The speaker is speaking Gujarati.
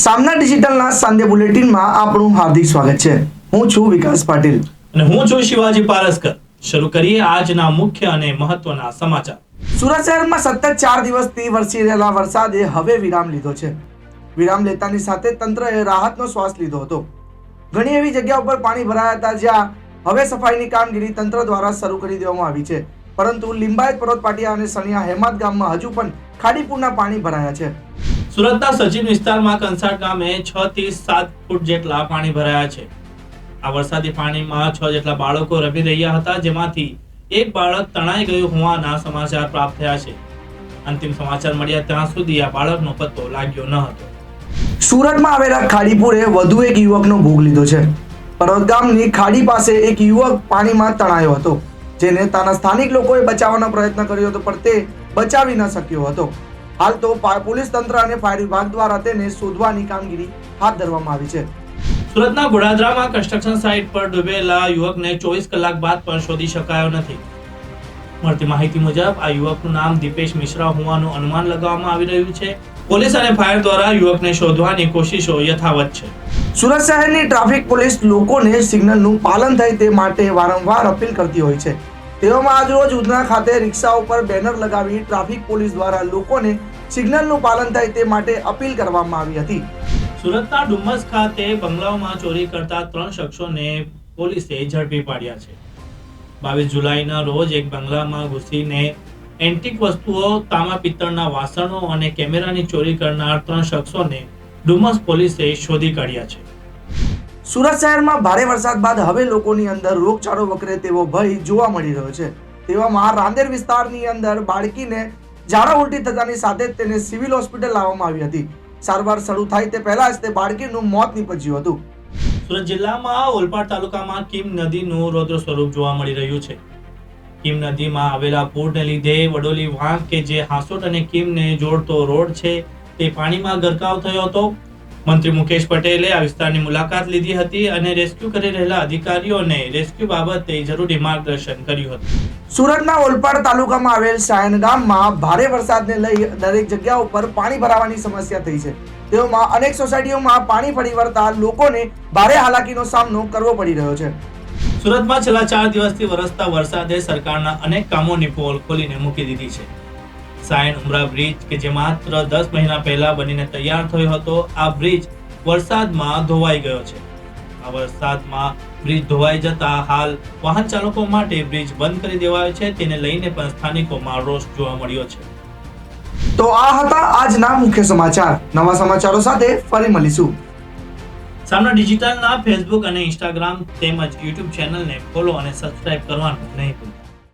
સામના ડિજિટલના સાંધ્ય બુલેટિનમાં આપણું હાર્દિક સ્વાગત છે. હું છું વિકાસ પાટીલ. અને હું છું શિવાજી પારસ્કર. શરૂ કરીએ આજના મુખ્ય અને મહત્વના સમાચાર. સુરત શહેરમાં સતત ચાર દિવસથી વરસી રહેલા વરસાદે હવે વિરામ લીધો છે. વિરામ લેતાની સાથે તંત્રએ રાહતનો શ્વાસ લીધો હતો. ઘણી એવી જગ્યા ઉપર પાણી ભરાયા હતા જ્યાં હવે સફાઈની કામગીરી તંત્ર દ્વારા શરૂ કરી દેવામાં આવી છે. પરંતુ લિંબાયત પર્વત પાટિયા અને સણિયા હેમાદ ગામમાં હજુ પણ ખાડીપુરના પાણી ભરાયા છે. સુરતના સચિન વિસ્તારમાં કંસાટ ગામે છ થી સાત ફૂટ જેટલા પાણી ભરાયા છે. આ વરસાદી પાણીમાં છ જેટલા બાળકો રમી રહ્યા હતા, જેમાંથી એક બાળક તણાઈ ગયું હોવાના સમાચાર પ્રાપ્ત થયા છે. અંતિમ સમાચાર મળ્યા ત્યાં સુધી આ બાળકનો પત્તો લાગ્યો ન હતો. સુરતમાં આવેલા ખાડીપુરે વધુ એક યુવકનો ભોગ લીધો છે. પર્વતગામની ખાડી પાસે એક યુવક પાણીમાં તણાયો હતો, જેને તાના સ્થાનિક લોકોએ બચાવવાનો પ્રયત્ન કર્યો હતો, પણ તે બચાવી ન શક્યો હતો. હાલ તો પોલીસ તંત્ર અને ફાયર વિભાગ દ્વારા તેને શોધવાની કામગીરી હાથ ધરવામાં આવી છે. સુરતના ગોડાદરામાં કન્સ્ટ્રક્શન સાઇટ પર ડૂબેલા યુવકને ચોવીસ કલાક બાદ પણ શોધી શકાયો નથી. મળતી માહિતી મુજબ આ યુવકનું નામ દીપેશ મિશ્રા હોવાનું અનુમાન લગાવવામાં આવી રહ્યું છે. પોલીસ અને ફાયર દ્વારા યુવકને શોધવાની કોશિશો યથાવત છે. સુરત શહેરની ટ્રાફિક પોલીસ લોકોને સિગ્નલનું પાલન થાય તે માટે વારંવાર અપીલ કરતી હોય છે. તેવામાં આજરોજ ઉધના ખાતે રિક્ષા ઉપર બેનર લગાવી ટ્રાફિક પોલીસ દ્વારા લોકોને સિગ્નલનું પાલન થાય તે માટે અપીલ કરવામાં આવી હતી. સુરતના ડુમ્મસ ખાતે બંગલાઓમાં ચોરી કરતા ત્રણ શખ્સોને પોલીસે ઝડપી પાડ્યા છે. બાવીસ જુલાઈના રોજ એક બંગલામાં ઘૂસીને એન્ટિક વસ્તુઓ તાંબા પિત્તળના વાસણો અને કેમેરાની ચોરી કરનાર ત્રણ શખ્સોને ડુમ્મસ પોલીસે શોધી કાઢ્યા છે. સુરત શહેરમાં ભારે વરસાદ બાદ હવે લોકોની અંદર રોગચાળો વકરે તેવો ભય જોવા મળી રહ્યો છે. તેવામાં રાંદેર વિસ્તારની અંદર બાળકીને ઝાડા ઉલટી થતાની સાથે તેને સિવિલ હોસ્પિટલ લાવવામાં આવી હતી. સારવાર શરૂ થાય તે પહેલા જ તે બાળકીનું મોત નીપજ્યું હતું. સુરત જિલ્લામાં ઓલપાડ તાલુકામાં કિમ નદીનું રૌદ્ર સ્વરૂપ જોવા મળી રહ્યું છે. કિમ નદીમાં આવેલા પૂરને લીધે વડોલી વાંક કે જે હાંસોટ અને કિમને જોડતો રોડ છે, તે પાણીમાં ગરકાવ થયો હતો. મંત્રી મુકેશ પટેલે આ વિસ્તારની મુલાકાત લીધી હતી અને રેસ્ક્યુ કરી રહેલા અધિકારીઓને રેસ્ક્યુ બાબતે જરૂરી માર્ગદર્શન કર્યું હતું. સુરતના ઓલપાડ તાલુકામાં આવેલ સાયન ગામમાં ભારે વરસાદને લઈ દરેક જગ્યા ઉપર પાણી ભરાવાની સમસ્યા થઈ છે. તેઓમાં અનેક સોસાયટીઓમાં પાણી ફરી વળતા લોકોને ભારે હાલાકીનો સામનો કરવો પડી રહ્યો છે. સુરતમાં છેલ્લા ચાર દિવસથી વરસતા વરસાદે સરકારના અનેક કામોની પોલ ખોલીને મૂકી દીધી છે. સાયણ ઉમરા બ્રિજ કે જે માત્ર દસ મહિના પહેલા બનીને તૈયાર થયો હતો આ બ્રિજ વરસાદમાં ધોવાઈ ગયો છે. આ વરસાદમાં બ્રિજ ધોવાઈ જતા હાલ વાહન ચાલકો માટે બ્રિજ બંધ કરી દેવાયો છે. તેને લઈને પણ સ્થાનિકોમાં રોષ જોવા મળ્યો છે. તો આ હતા આજના મુખ્ય સમાચાર. નવા સમાચારો સાથે ફરી મળીશું. સામના ડિજિટલના ફેસબુક અને ઇન્સ્ટાગ્રામ તેમજ યુટ્યુબ ચેનલને ફોલો અને સબસ્ક્રાઇબ કરવાનું નહીં ભૂલતા.